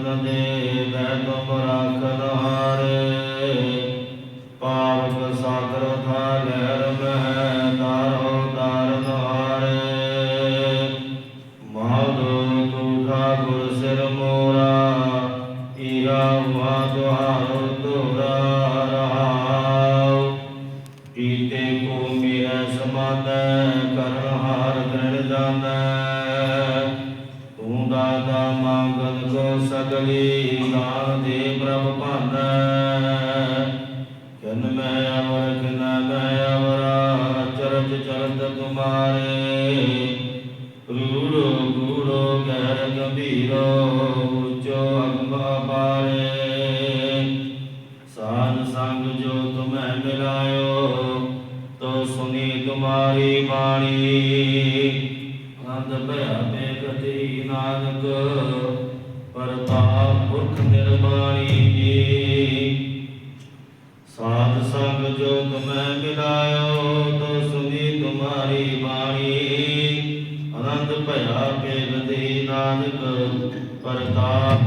ਸਿਮਰਨ ਦੇ ਤੈ ਤੁਮ ਰਾਖਨ ਹਾਰੇ ਪਾਵਕ ਸਾਗਰ ਮੰਗਨ ਸਗਲੀ ਦਾਨ ਦੇ ਪ੍ਰਭ ਭਾਂਦੈ ਜਨ ਮੈਂ ਅਵਰ ਕਿਨ ਮੈਂ ਅਵਰਾ ਚਰਜ ਚਰਤ ਤੁਮਾਰੇ ਰੂੜੋ ਗੂੜੋ ਗਹਿਰ ਗੰਭੀਰੋ, ਉੱਚੋ ਅਗਮ ਅਪਾਰੇ। ਸਾਧ ਸੰਗ ਜੋ ਤੁਮੈ ਮਿਲਾਇਓ, ਤੋ ਸੁਨੀ ਤੁਮਾਰੀ ਬਾਣੀ। ਅੰਧ ਭਇਆ ਮੇ ਗਤੀ ਨਾਨਕ ਪਰਤਾਪ ਪੁਰਖ ਨਿਰਮਾਣੀ ਸਾਧ ਸੰਗ ਜੋ ਤੁਮੈ ਮਿਲਾਇਓ ਤੋ ਸੁਨੀ ਤੁਮਾਰੀ ਬਾਣੀ। ਅਨੰਦ ਭਇਆ ਪੇਗਦੀ ਨਾਨਕ, ਪਰਤਾ